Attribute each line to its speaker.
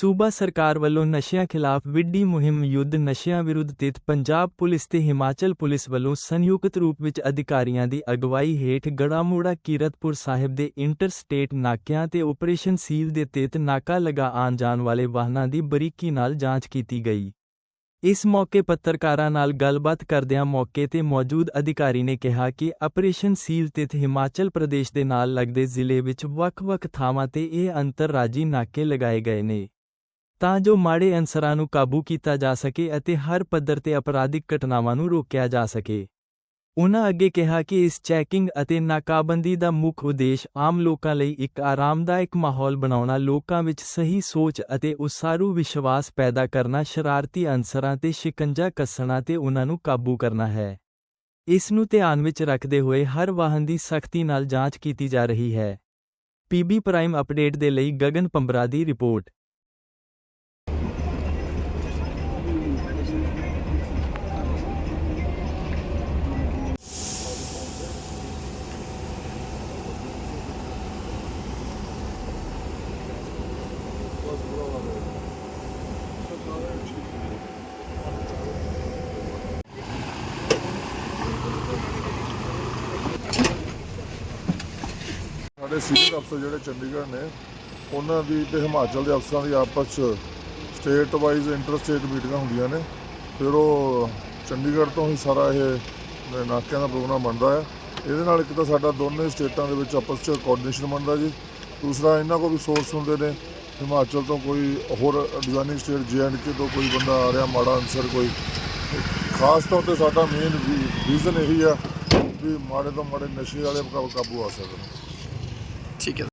Speaker 1: ਸੂਬਾ ਸਰਕਾਰ ਵੱਲੋਂ ਨਸ਼ਿਆਂ ਖਿਲਾਫ ਵਿੱਢੀ ਮੁਹਿੰਮ ਯੁੱਧ ਨਸ਼ਿਆਂ ਵਿਰੁੱਧ ਤਿਤ ਪੰਜਾਬ ਪੁਲਿਸ ਤੇ ਹਿਮਾਚਲ ਪੁਲਿਸ ਵੱਲੋਂ ਸੰਯੁਕਤ ਰੂਪ ਵਿੱਚ ਅਧਿਕਾਰੀਆਂ ਦੀ ਅਗਵਾਈ ਹੇਠ ਗੜਾਮੋੜਾ ਕੀਰਤਪੁਰ ਸਾਹਿਬ ਦੇ ਇੰਟਰ ਸਟੇਟ ਨਾਕਿਆਂ ਤੇ ਆਪਰੇਸ਼ਨ ਸੀਲ ਦੇ ਤਹਿਤ ਨਾਕਾ ਲਗਾ ਆਉਣ ਜਾਣ ਵਾਲੇ ਵਾਹਨਾਂ ਦੀ ਬਰੀਕੀ ਨਾਲ ਜਾਂਚ ਕੀਤੀ ਗਈ। ਇਸ ਮੌਕੇ ਪੱਤਰਕਾਰਾਂ ਨਾਲ ਗੱਲਬਾਤ ਕਰਦਿਆਂ ਮੌਕੇ ਤੇ ਮੌਜੂਦ ਅਧਿਕਾਰੀ ਨੇ ਕਿਹਾ ਕਿ ਆਪਰੇਸ਼ਨ ਸੀਲ ਤਿਤ ਹਿਮਾਚਲ ਪ੍ਰਦੇਸ਼ ਦੇ ਨਾਲ ਲੱਗਦੇ ਜ਼ਿਲ੍ਹੇ ਵਿੱਚ ਵੱਖ-ਵੱਖ ਥਾਵਾਂ ਤੇ ਇਹ ਅੰਤਰਰਾਜੀ ਨਾਕੇ ਲਗਾਏ ਗਏ ਨੇ। ਤਾਂ ਜੋ ਮਾੜੇ ਅਨਸਰਾਂ ਨੂੰ ਕਾਬੂ ਕੀਤਾ ਜਾ ਸਕੇ ਅਤੇ ਹਰ ਪੱਧਰ ਤੇ ਅਪਰਾਧਿਕ ਘਟਨਾਵਾਂ ਨੂੰ ਰੋਕਿਆ ਜਾ ਸਕੇ। ਉਨ੍ਹਾਂ ਅੱਗੇ ਕਿਹਾ ਕਿ ਇਸ ਚੈਕਿੰਗ ਅਤੇ ਨਾਕਾਬੰਦੀ ਦਾ ਮੁੱਖ ਉਦੇਸ਼ ਆਮ ਲੋਕਾਂ ਲਈ ਇੱਕ ਆਰਾਮਦਾਇਕ ਮਾਹੌਲ ਬਣਾਉਣਾ, ਲੋਕਾਂ ਵਿੱਚ ਸਹੀ ਸੋਚ ਅਤੇ ਉਸਾਰੂ ਵਿਸ਼ਵਾਸ ਪੈਦਾ ਕਰਨਾ, ਸ਼ਰਾਰਤੀ ਅਨਸਰਾਂ ਤੇ ਸ਼ਿਕੰਜਾ ਕੱਸਣਾ ਤੇ ਉਨ੍ਹਾਂ ਨੂੰ ਕਾਬੂ ਕਰਨਾ ਹੈ। ਇਸ ਨੂੰ ਧਿਆਨ ਵਿੱਚ ਰੱਖਦੇ ਹੋਏ ਹਰ ਵਾਹਨ ਦੀ ਸਖਤੀ ਨਾਲ ਜਾਂਚ ਕੀਤੀ ਜਾ ਰਹੀ ਹੈ। ਪੀਬੀ ਪ੍ਰਾਈਮ ਅਪਡੇਟ ਦੇ ਲਈ ਗਗਨ ਪੰਬਰਾ ਦੀ ਰਿਪੋਰਟ।
Speaker 2: ਸਾਡੇ ਸੀਨੀਅਰ ਅਫਸਰ ਜਿਹੜੇ ਚੰਡੀਗੜ੍ਹ ਨੇ, ਉਹਨਾਂ ਦੀ ਤੇ ਹਿਮਾਚਲ ਦੇ ਅਫਸਰਾਂ ਦੀ ਆਪਸ 'ਚ ਸਟੇਟ ਵਾਈਜ਼ ਇੰਟਰ ਸਟੇਟ ਮੀਟਿੰਗਾਂ ਹੁੰਦੀਆਂ ਨੇ। ਫਿਰ ਉਹ ਚੰਡੀਗੜ੍ਹ ਤੋਂ ਹੀ ਸਾਰਾ ਇਹ ਨਾਕਿਆਂ ਦਾ ਪ੍ਰੋਗਰਾਮ ਬਣਦਾ ਹੈ। ਇਹਦੇ ਨਾਲ ਇੱਕ ਤਾਂ ਸਾਡਾ ਦੋਨੇ ਸਟੇਟਾਂ ਦੇ ਵਿੱਚ ਆਪਸ 'ਚ ਕੋਆਰਡੀਨੇਸ਼ਨ ਬਣਦਾ ਜੀ। ਦੂਸਰਾ, ਇਹਨਾਂ ਕੋਲ ਵੀ ਸੋਰਸ ਹੁੰਦੇ ਨੇ। ਹਿਮਾਚਲ ਤੋਂ ਕੋਈ ਹੋਰ ਡਿਜ਼ਾਈਨਿੰਗ ਸਟੇਟ ਜੇ ਤੋਂ ਕੋਈ ਬੰਦਾ ਆ ਰਿਹਾ, ਮਾੜਾ ਅਨਸਰ ਕੋਈ। ਖਾਸ ਤੌਰ ਤੇ ਸਾਡਾ ਮੇਨ ਰੀਜ਼ਨ ਇਹੀ ਆ ਵੀ ਮਾੜੇ ਤੋਂ ਮਾੜੇ ਨਸ਼ੇ ਵਾਲੇ ਕਾਬੂ ਆ ਸਕਣ।
Speaker 3: ਠੀਕ ਹੈ